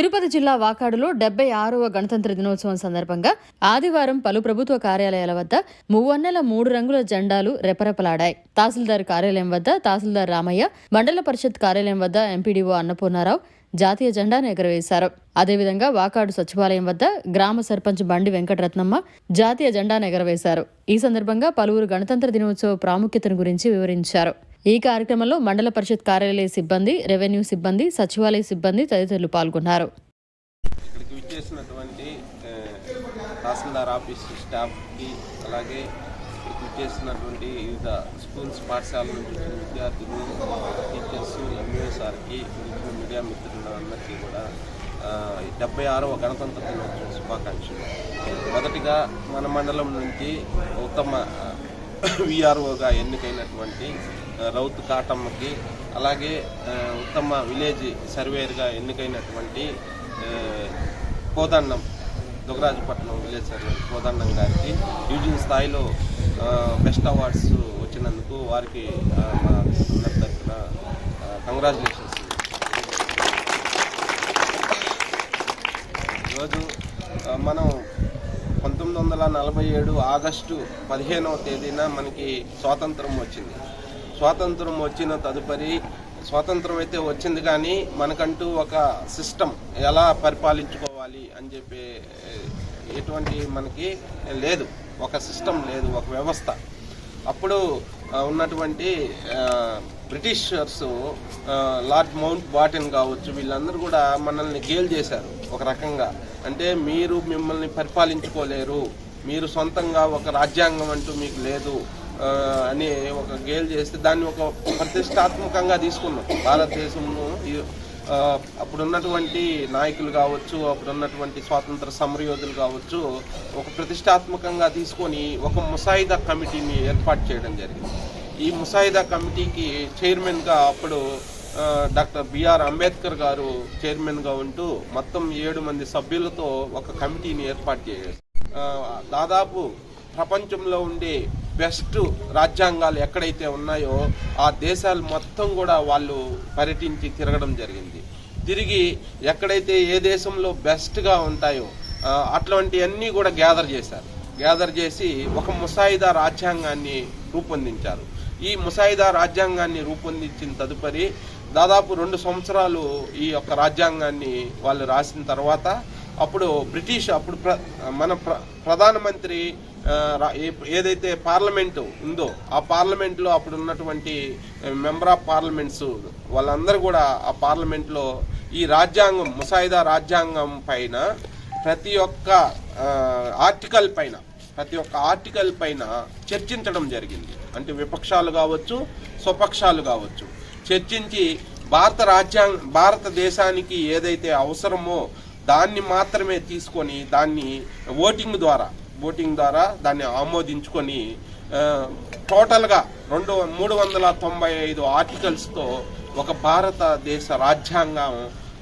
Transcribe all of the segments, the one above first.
తిరుపతి జిల్లా వాకాడులో డెబ్బై ఆరవ గణతంత్ర దినోత్సవం సందర్భంగా ఆదివారం పలు ప్రభుత్వ కార్యాలయాల వద్ద మూవన్నెల మూడు రంగుల జెండాలు రెపరెపలాడాయి. తహసీల్దార్ కార్యాలయం వద్ద తహసీల్దార్ రామయ్య మండల పరిషత్ కార్యాలయం వద్ద ఎంపీడీఓ అన్నపూర్ణారావు జాతీయ జెండాను ఎగురవేశారు. అదేవిధంగా వాకాడు సచివాలయం వద్ద గ్రామ సర్పంచ్ బండి వెంకటరత్నమ్మ జాతీయ జెండాను ఎగరవేశారు. ఈ సందర్భంగా పలువురు గణతంత్ర దినోత్సవ ప్రాముఖ్యతను గురించి వివరించారు. ఈ కార్యక్రమంలో మండల పరిషత్ కార్యాలయ సిబ్బంది రెవెన్యూ సిబ్బంది సచివాలయ సిబ్బంది తదితరులు పాల్గొన్నారు. ఇక్కడికి విచ్చేసినటువంటి తహసీల్దార్ ఆఫీస్ స్టాఫ్కి అలాగే ఇక్కడికి విచ్చేసినటువంటి వివిధ స్కూల్స్ పాఠశాల నుంచి వచ్చిన విద్యార్థులు టీచర్స్ ఎంఏఎస్ఆర్కి మీడియా మిత్రులందరికీ కూడా ఆ, డెబ్బై ఆరవ గణతంత్ర దినోత్సవ శుభాకాంక్షలు. మొదటిగా మన మండలం నుంచి ఉత్తమ విఆర్ఓగా ఎన్నికైనటువంటి రౌత్ కాటమ్మకి అలాగే ఉత్తమ విలేజ్ సర్వేయర్గా ఎన్నికైనటువంటి కోదండం దుగరాజపట్నం విలేజ్ సర్వేయర్ కోదండం గారికి డివిజన్ స్థాయిలో బెస్ట్ అవార్డ్స్ వచ్చినందుకు వారికి మా అందరి తరఫున కంగ్రాచులేషన్స్. ఈరోజు మనం పంతొమ్మిది వందల నలభై ఏడు ఆగస్టు పదిహేనవ తేదీన మనకి స్వాతంత్రం వచ్చింది. స్వాతంత్రం వచ్చిన తదుపరి స్వాతంత్రం అయితే వచ్చింది కానీ మనకంటూ ఒక సిస్టమ్ ఎలా పరిపాలించుకోవాలి అని చెప్పి ఎటువంటి మనకి లేదు. ఒక సిస్టమ్ లేదు ఒక వ్యవస్థ. అప్పుడు ఉన్నటువంటి బ్రిటిషర్స్ లార్డ్ మౌంట్ బాటన్ కావచ్చు వీళ్ళందరూ కూడా మనల్ని గేల్ చేశారు ఒక రకంగా. అంటే మీరు మిమ్మల్ని పరిపాలించుకోలేరు. మీరు సొంతంగా ఒక రాజ్యాంగం అంటూ మీకు లేదు. అని ఒక గేల్ చేస్తే దాన్ని ఒక ప్రతిష్టాత్మకంగా తీసుకున్నాం. భారతదేశంలో అప్పుడున్నటువంటి నాయకులు కావచ్చు అప్పుడున్నటువంటి స్వాతంత్ర సమరయోధులు కావచ్చు ఒక ప్రతిష్టాత్మకంగా తీసుకొని ఒక ముసాయిదా కమిటీని ఏర్పాటు చేయడం జరిగింది. ఈ ముసాయిదా కమిటీకి చైర్మన్గా అప్పుడు డాక్టర్ బిఆర్ అంబేద్కర్ గారు చైర్మన్గా ఉంటూ మొత్తం ఏడు మంది సభ్యులతో ఒక కమిటీని ఏర్పాటు చేశారు. దాదాపు ప్రపంచంలో ఉండే బెస్ట్ రాజ్యాంగాలు ఎక్కడైతే ఉన్నాయో ఆ దేశాలు మొత్తం కూడా వాళ్ళు పర్యటించి తిరగడం జరిగింది. తిరిగి ఎక్కడైతే ఏ దేశంలో బెస్ట్గా ఉంటాయో అట్లాంటివన్నీ కూడా గ్యాదర్ చేశారు. గ్యాదర్ చేసి ఒక ముసాయిదా రాజ్యాంగాన్ని రూపొందించారు. ఈ ముసాయిదా రాజ్యాంగాన్ని రూపొందించిన తదుపరి దాదాపు రెండు సంవత్సరాలు ఈ యొక్క రాజ్యాంగాన్ని వాళ్ళు రాసిన తర్వాత అప్పుడు బ్రిటిష్ అప్పుడు ప్ర మన ప్ర ప్రధానమంత్రి ఏదైతే పార్లమెంటు ఉందో ఆ పార్లమెంట్లో అప్పుడు ఉన్నటువంటి మెంబర్ ఆఫ్ పార్లమెంట్స్ వాళ్ళందరూ కూడా ఆ పార్లమెంట్లో ఈ రాజ్యాంగం ముసాయిదా రాజ్యాంగం పైన ప్రతి ఒక్క ఆర్టికల్ పైన ప్రతి ఒక్క ఆర్టికల్ పైన చర్చించడం జరిగింది. అంటే విపక్షాలు కావచ్చు స్వపక్షాలు కావచ్చు. చర్చించి భారత రాజ్యాంగ భారతదేశానికి ఏదైతే అవసరమో దాన్ని మాత్రమే తీసుకొని దాన్ని ఓటింగ్ ద్వారా ఓటింగ్ ద్వారా దాన్ని ఆమోదించుకొని టోటల్గా రెండు మూడు వందల తొంభై ఐదు ఆర్టికల్స్తో ఒక భారతదేశ రాజ్యాంగం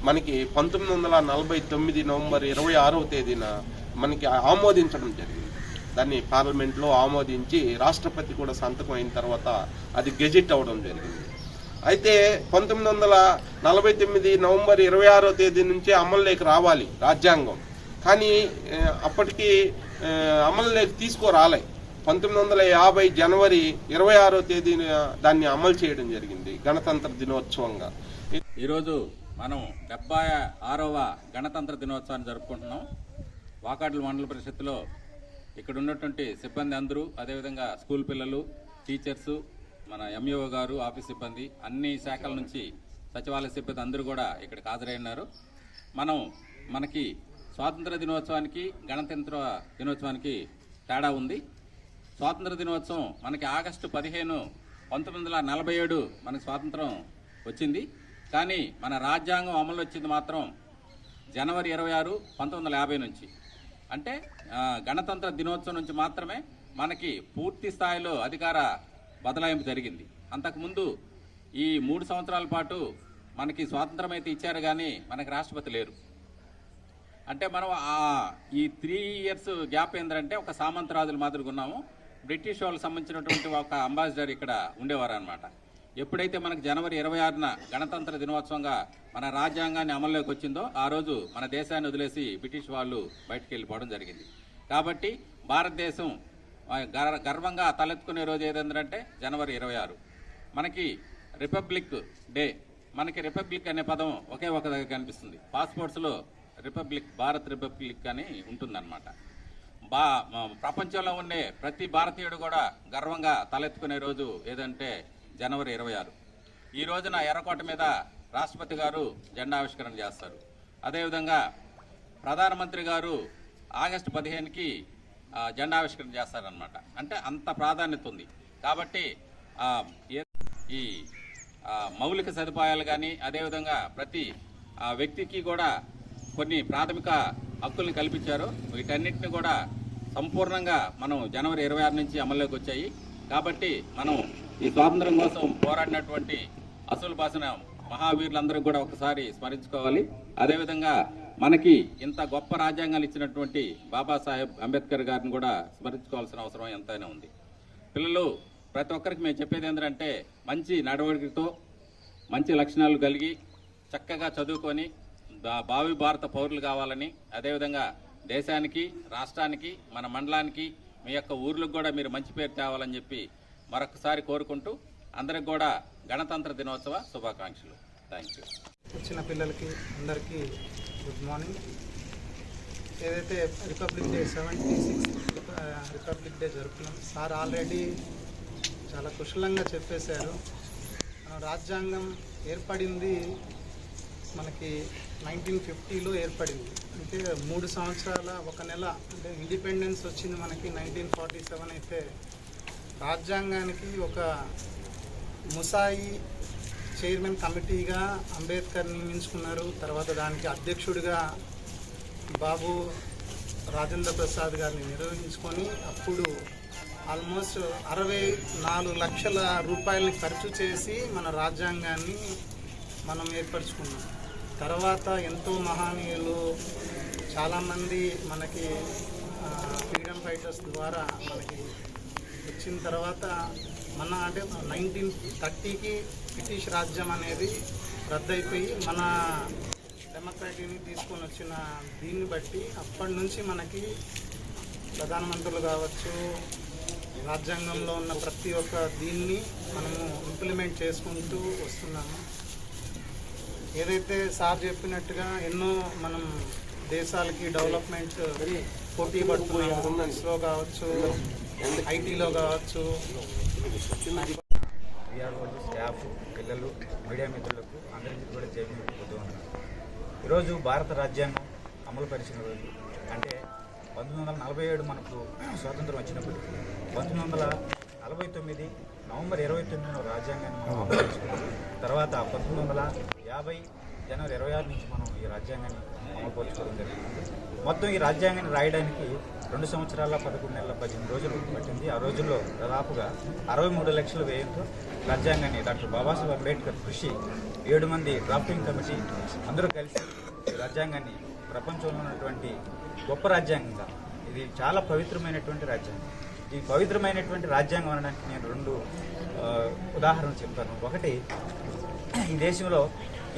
మనకి పంతొమ్మిది వందల నలభై తొమ్మిది నవంబర్ ఇరవై ఆరవ తేదీన మనకి ఆమోదించడం జరిగింది. దాన్ని పార్లమెంట్లో ఆమోదించి రాష్ట్రపతి కూడా సంతకం అయిన తర్వాత అది గెజిట్ అవ్వడం జరిగింది. అయితే పంతొమ్మిది వందల నలభై తొమ్మిది నవంబర్ ఇరవై ఆరో తేదీ నుంచే అమల్లోకి రావాలి రాజ్యాంగం. కానీ అప్పటికీ అప్పటికి అమలులోకి తీసుకురాలే. పంతొమ్మిది వందల యాభై జనవరి ఇరవై ఆరో తేదీన దాన్ని అమలు చేయడం జరిగింది గణతంత్ర దినోత్సవంగా. ఈరోజు మనం డెబ్బై ఆరవ గణతంత్ర దినోత్సవాన్ని జరుపుకుంటున్నాం. వాకాట్ల మండల పరిషత్తులో ఇక్కడ ఉన్నటువంటి సిబ్బంది అందరూ అదేవిధంగా స్కూల్ పిల్లలు టీచర్సు మన ఎంఈఓ గారు ఆఫీస్ సిబ్బంది అన్ని శాఖల నుంచి సచివాలయ సిబ్బంది అందరూ కూడా ఇక్కడికి హాజరైనారు మనం మనకి స్వాతంత్ర దినోత్సవానికి గణతంత్ర దినోత్సవానికి తేడా ఉంది. స్వాతంత్ర దినోత్సవం మనకి ఆగస్టు పదిహేను పంతొమ్మిది వందల నలభై ఏడు మనకి స్వాతంత్రం వచ్చింది. కానీ మన రాజ్యాంగం అమలు వచ్చింది మాత్రం జనవరి ఇరవై ఆరు పంతొమ్మిది వందల యాభై నుంచి. అంటే గణతంత్ర దినోత్సవం నుంచి మాత్రమే మనకి పూర్తి స్థాయిలో అధికార బదలాయింపు జరిగింది. అంతకుముందు ఈ మూడు సంవత్సరాల పాటు మనకి స్వాతంత్రం అయితే ఇచ్చారు కానీ మనకి రాష్ట్రపతి లేరు. అంటే మనం ఈ త్రీ ఇయర్స్ గ్యాప్ ఏంటంటే ఒక సామంతరాజుల మాదిరిగా ఉన్నాము. బ్రిటిష్ వాళ్ళకి సంబంధించినటువంటి ఒక అంబాసిడర్ ఇక్కడ ఉండేవారు అనమాట ఎప్పుడైతే మనకు జనవరి ఇరవై ఆరున గణతంత్ర దినోత్సవంగా మన రాజ్యాంగాన్ని అమల్లోకి వచ్చిందో ఆ రోజు మన దేశాన్ని వదిలేసి బ్రిటిష్ వాళ్ళు బయటకు వెళ్ళిపోవడం జరిగింది. కాబట్టి భారతదేశం గర్- గర్వంగా తలెత్తుకునే రోజు ఏదంటే జనవరి ఇరవై ఆరు. మనకి రిపబ్లిక్ డే మనకి రిపబ్లిక్ అనే పదం ఒకే ఒక దగ్గర కనిపిస్తుంది. పాస్పోర్ట్స్లో రిపబ్లిక్ భారత్ రిపబ్లిక్ అని ఉంటుందన్నమాట. బా ప్రపంచంలో ఉండే ప్రతి భారతీయుడు కూడా గర్వంగా తలెత్తుకునే రోజు ఏదంటే జనవరి ఇరవై ఆరు. ఈ రోజున ఎర్రకోట మీద రాష్ట్రపతి గారు జెండా ఆవిష్కరణ చేస్తారు. అదేవిధంగా ప్రధానమంత్రి గారు ఆగస్టు పదిహేనుకి జెండావిష్కరణ జెండా ఆవిష్కరణ చేస్తారనమాట అంటే అంత ప్రాధాన్యత ఉంది. కాబట్టి ఈ మౌలిక సదుపాయాలు కానీ అదేవిధంగా ప్రతి ఆ, వ్యక్తికి కూడా కొన్ని ప్రాథమిక హక్కుల్ని కల్పించారు. వీటన్నిటిని కూడా సంపూర్ణంగా మనం జనవరి ఇరవై ఆరు నుంచి అమల్లోకి వచ్చాయి. కాబట్టి మనం ఈ స్వాతంత్రం కోసం పోరాడినటువంటి అసలు బాసిన మహావీరులందరూ కూడా ఒకసారి స్మరించుకోవాలి. అదేవిధంగా మనకి ఇంత గొప్ప రాజ్యాంగాలు ఇచ్చినటువంటి బాబాసాహెబ్ అంబేద్కర్ గారిని కూడా స్మరించుకోవాల్సిన అవసరం ఎంతైనా ఉంది. పిల్లలు ప్రతి ఒక్కరికి మేము చెప్పేది ఏంటంటే మంచి నడవడికతో మంచి లక్షణాలు కలిగి చక్కగా చదువుకొని భావి భారత పౌరులు కావాలని అదేవిధంగా దేశానికి రాష్ట్రానికి మన మండలానికి మీ యొక్క ఊర్లకు కూడా మీరు మంచి పేరు తేవాలని చెప్పి మరొకసారి కోరుకుంటూ అందరికి కూడా గణతంత్ర దినోత్సవ శుభాకాంక్షలు. థ్యాంక్ యూ వచ్చిన పిల్లలకి అందరికీ గుడ్ మార్నింగ్. ఏదైతే republic day seventy sixth republic day జరుపుకున్నాం సార్ ఆల్రెడీ చాలా కుశలంగా చెప్పేశారు. రాజ్యాంగం ఏర్పడింది మనకి నైన్టీన్ ఫిఫ్టీలో ఏర్పడింది. అంటే మూడు సంవత్సరాల ఒక నెల అంటే ఇండిపెండెన్స్ వచ్చింది మనకి నైన్టీన్ ఫార్టీ సెవెన్ అయితే. రాజ్యాంగానికి ఒక ముసాయి చైర్మన్ కమిటీగా అంబేద్కర్ నియమించుకున్నారు. తర్వాత దానికి అధ్యక్షుడిగా బాబు రాజేంద్ర ప్రసాద్ గారిని నిర్వహించుకొని అప్పుడు ఆల్మోస్ట్ అరవై నాలుగు లక్షల రూపాయలని ఖర్చు చేసి మన రాజ్యాంగాన్ని మనం ఏర్పరచుకున్నాం. తర్వాత ఎంతో మహనీయులు చాలామంది మనకి ఫ్రీడమ్ ఫైటర్స్ ద్వారా మనకి వచ్చిన తర్వాత మన అంటే నైన్టీన్ థర్టీకి బ్రిటిష్ రాజ్యం అనేది రద్దయిపోయి మన డెమోక్రటీని తీసుకొని వచ్చిన దీన్ని బట్టి అప్పటి నుంచి మనకి ప్రధానమంత్రులు కావచ్చు రాజ్యాంగంలో ఉన్న ప్రతి ఒక్క దీన్ని మనము ఇంప్లిమెంట్ చేసుకుంటూ వస్తున్నాము. ఏదైతే సార్ చెప్పినట్టుగా ఎన్నో మనం దేశాలకి డెవలప్మెంట్ పోటీ పడుతున్నాము ఇస్రో కావచ్చు ఐటీలో కావచ్చు. స్టాఫ్ పిల్లలు మీడియా మిత్రులకు అందరికీ కూడా జైలు ఉన్నాను. ఈరోజు భారత రాజ్యాంగం అమలు పరిచిన రోజు. అంటే పంతొమ్మిది వందల నలభై ఏడు మనకు స్వాతంత్రం వచ్చినప్పుడు. పంతొమ్మిది వందల నలభై తొమ్మిది నవంబర్ ఇరవై తొమ్మిదిన రాజ్యాంగాన్ని మనం అమలు తర్వాత పంతొమ్మిది వందల యాభై జనవరి ఇరవై ఆరు నుంచి మనం ఈ రాజ్యాంగాన్ని అమలుపరుచుకోవడం జరిగింది. మొత్తం ఈ రాజ్యాంగాన్ని రాయడానికి రెండు సంవత్సరాల పదకొండు నెలల పద్దెనిమిది రోజులు పట్టింది. ఆ రోజుల్లో దాదాపుగా అరవై మూడు లక్షల వ్యయంతో రాజ్యాంగాన్ని డాక్టర్ బాబాసాహెబ్ అంబేద్కర్ కృషి ఏడు మంది డ్రాఫ్టింగ్ కమిటీ అందరూ కలిసి ఈ రాజ్యాంగాన్ని ప్రపంచంలో ఉన్నటువంటి గొప్ప రాజ్యాంగంగా ఇది చాలా పవిత్రమైనటువంటి రాజ్యాంగం. ఈ పవిత్రమైనటువంటి రాజ్యాంగం అనడానికి నేను రెండు ఉదాహరణలు చెప్తాను. ఒకటి ఈ దేశంలో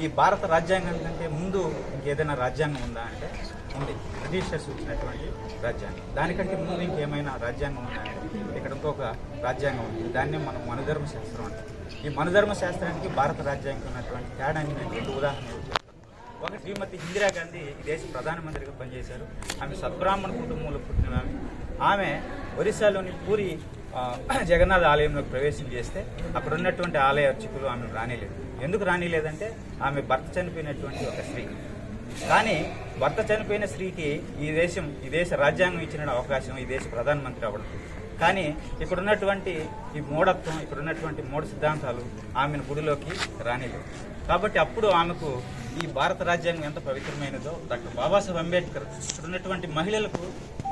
ఈ భారత రాజ్యాంగం కంటే ముందు ఇంకేదైనా రాజ్యాంగం ఉందా అంటే ఉంది. బ్రిటిషర్స్ వచ్చినటువంటి రాజ్యాంగం. దానికంటే ముందు ఇంకేమైనా రాజ్యాంగం ఉందా అంటే ఇక్కడ ఇంకొక రాజ్యాంగం ఉంది. దాన్ని మనం మనధర్మ శాస్త్రం అంటాం. ఈ మనధర్మ శాస్త్రానికి భారత రాజ్యాంగం ఉన్నటువంటి తేడాన్ని నేను రెండు ఉదాహరణలు ఒక శ్రీమతి ఇందిరాగాంధీ ఈ దేశ ప్రధానమంత్రిగా పనిచేశారు. ఆమె సద్బ్రాహ్మణ కుటుంబంలో పుట్టిన ఆమె. ఆమె ఒరిస్సాలోని పూరి జగన్నాథ ఆలయంలోకి ప్రవేశం చేస్తే అక్కడ ఉన్నటువంటి ఆలయ అర్చకులు ఆమెను రానేలేదు. ఎందుకు రానిలేదంటే ఆమె భర్త చనిపోయినటువంటి ఒక స్త్రీ. కానీ భర్త చనిపోయిన స్త్రీకి ఈ దేశం ఈ దేశ రాజ్యాంగం ఇచ్చిన అవకాశం ఈ దేశ ప్రధానమంత్రి అవ్వడం. కానీ ఇప్పుడున్నటువంటి ఈ మూఢత్వం ఇప్పుడున్నటువంటి మూఢ సిద్ధాంతాలు ఆమెను గుడిలోకి రానిలేవు కాబట్టి అప్పుడు ఆమెకు ఈ భారత రాజ్యాంగం ఎంత పవిత్రమైనదో డాక్టర్ బాబాసాహెబ్ అంబేద్కర్ ఇప్పుడున్నటువంటి ఉన్నటువంటి మహిళలకు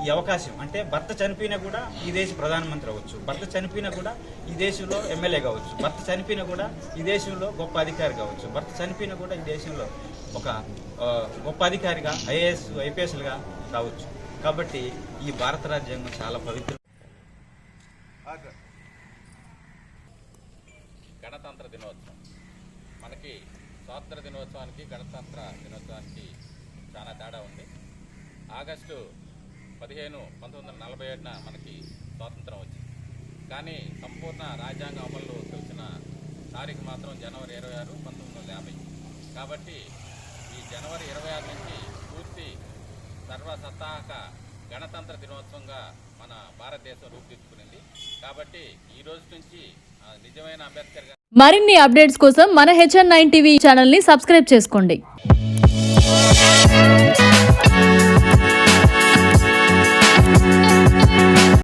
ఈ అవకాశం. అంటే భర్త చనిపోయినా కూడా ఈ దేశ ప్రధానమంత్రి అవ్వచ్చు. భర్త చనిపోయినా కూడా ఈ దేశంలో ఎమ్మెల్యే కావచ్చు. భర్త చనిపోయినా కూడా ఈ దేశంలో గొప్ప అధికారి కావచ్చు. భర్త చనిపోయినా కూడా ఈ దేశంలో ఒక గొప్ప అధికారిగా ఐఏఎస్ ఐపీఎస్లుగా రావచ్చు. కాబట్టి ఈ భారత రాజ్యాంగం చాలా పవిత్ర గణతంత్ర దినోత్సవం. మనకి స్వాతంత్ర దినోత్సవానికి గణతంత్ర దినోత్సవానికి చాలా తేడా ఉంది. ఆగస్టు పదిహేను పంతొమ్మిది వందల నలభై ఏడున మనకి స్వాతంత్రం వచ్చింది. కానీ సంపూర్ణ రాజ్యాంగ అమల్లోకి తెలిసిన తారీఖు మాత్రం జనవరి ఇరవై ఆరు పంతొమ్మిది వందల యాభై. కాబట్టి ఈ జనవరి ఇరవై ఆరు నుంచి పూర్తి సర్వసత్తాహక గణతంత్ర దినోత్సవంగా మన భారతదేశం రూపుదిద్దుకునింది. కాబట్టి ఈ రోజు నుంచి నిజమైన అంబేద్కర్ మరిన్ని అప్డేట్స్ కోసం మన హెచ్ఎన్ నైన్ టీవీ ఛానల్ని సబ్స్క్రైబ్ చేసుకోండి.